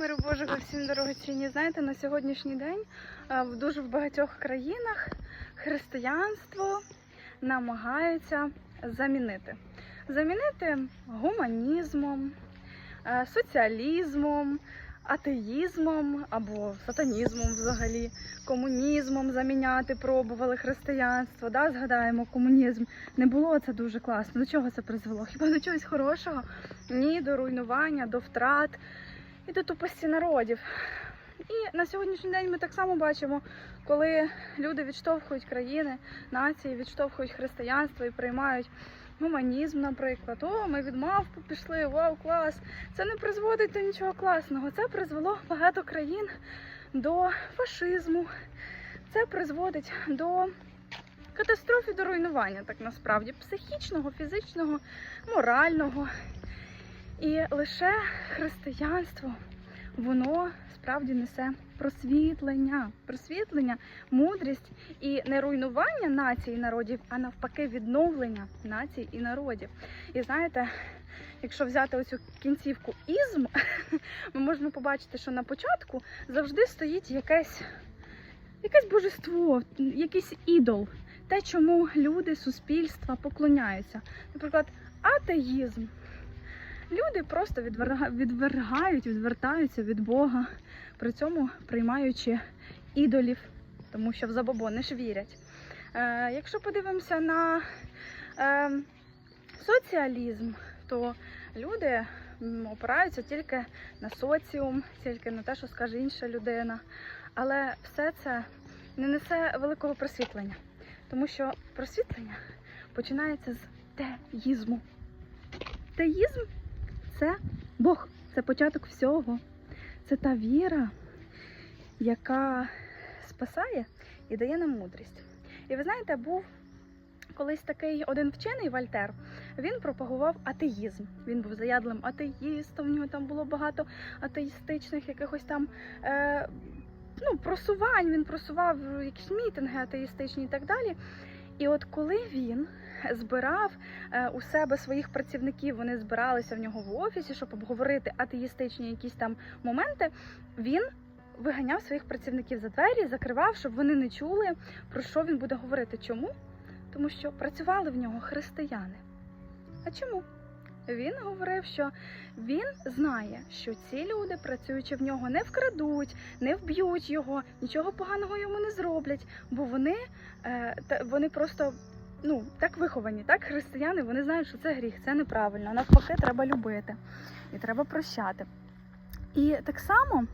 Миру Божого всім дорогоцінні. Знаєте, на сьогоднішній день е, в дуже багатьох країнах християнство намагаються замінити. Замінити гуманізмом, е, соціалізмом, атеїзмом або сатанізмом взагалі, комунізмом заміняти пробували християнство. Да? Згадаємо, комунізм не було це дуже класно. До чого це призвело? Хіба до чогось хорошого? Ні, до руйнування, до втрат і до тупості народів. І на сьогоднішній день ми так само бачимо, коли люди відштовхують країни, нації, відштовхують християнство і приймають гуманізм, наприклад. О, ми від мавпи пішли, вау, клас! Це не призводить до нічого класного. Це призвело багато країн до фашизму. Це призводить до катастрофи, до руйнування, так насправді, психічного, фізичного, морального. І лише християнство, воно справді несе просвітлення, просвітлення, мудрість і не руйнування націй і народів, а навпаки, відновлення націй і народів. І знаєте, якщо взяти оцю кінцівку ізм, ми можемо побачити, що на початку завжди стоїть якесь, якесь божество, якийсь ідол, те, чому люди, суспільства поклоняються. Наприклад, атеїзм. Люди просто відверга- відвергають, відвертаються від Бога, при цьому приймаючи ідолів, тому що в забобони ж вірять. Е, якщо подивимося на е, соціалізм, то люди опираються тільки на соціум, тільки на те, що скаже інша людина. Але все це не несе великого просвітлення, тому що просвітлення починається з теїзму. Теїзм це Бог, це початок всього. Це та віра, яка спасає і дає нам мудрість. І ви знаєте, був колись такий один вчений Вольтер, він пропагував атеїзм. Він був заядлим атеїстом, в нього там було багато атеїстичних якихось там. Е, Ну, просувань, він просував якісь мітинги атеїстичні і так далі. І от коли він збирав е, у себе своїх працівників, вони збиралися в нього в офісі, щоб обговорити атеїстичні якісь там моменти, він виганяв своїх працівників за двері, закривав, щоб вони не чули, про що він буде говорити. Чому? Тому що працювали в нього християни. А чому? Він говорив, що він знає, що ці люди, працюючи в нього, не вкрадуть, не вб'ють його, нічого поганого йому не зроблять, бо вони, е, вони просто ну, так виховані, так християни, вони знають, що це гріх, це неправильно. Навпаки, треба любити і треба прощати. І так само,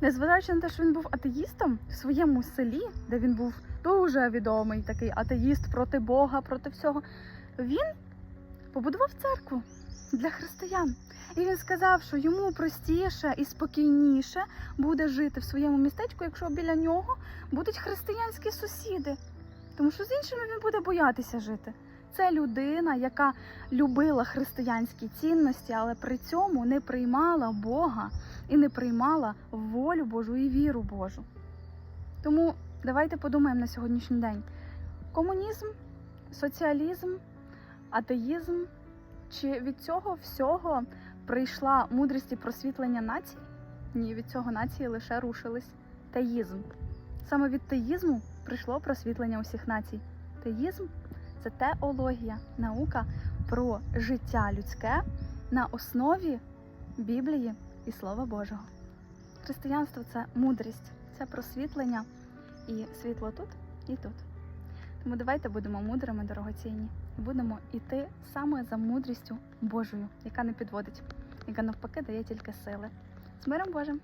незважаючи на те, що він був атеїстом в своєму селі, де він був дуже відомий такий атеїст проти Бога, проти всього, він побудував церкву для християн. І він сказав, що йому простіше і спокійніше буде жити в своєму містечку, якщо біля нього будуть християнські сусіди. Тому що з іншими він буде боятися жити. Це людина, яка любила християнські цінності, але при цьому не приймала Бога і не приймала волю Божу і віру Божу. Тому давайте подумаємо на сьогоднішній день: комунізм, соціалізм, атеїзм. Чи від цього всього прийшла мудрість і просвітлення націй? Ні, від цього нації лише рушились. Теїзм. Саме від теїзму прийшло просвітлення усіх націй. Теїзм це теологія, наука про життя людське на основі Біблії і Слова Божого. Християнство це мудрість, це просвітлення і світло тут і тут. Тому давайте будемо мудрими, дорогоцінні, будемо йти саме за мудрістю Божою, яка не підводить, яка навпаки дає тільки сили. З миром Божим!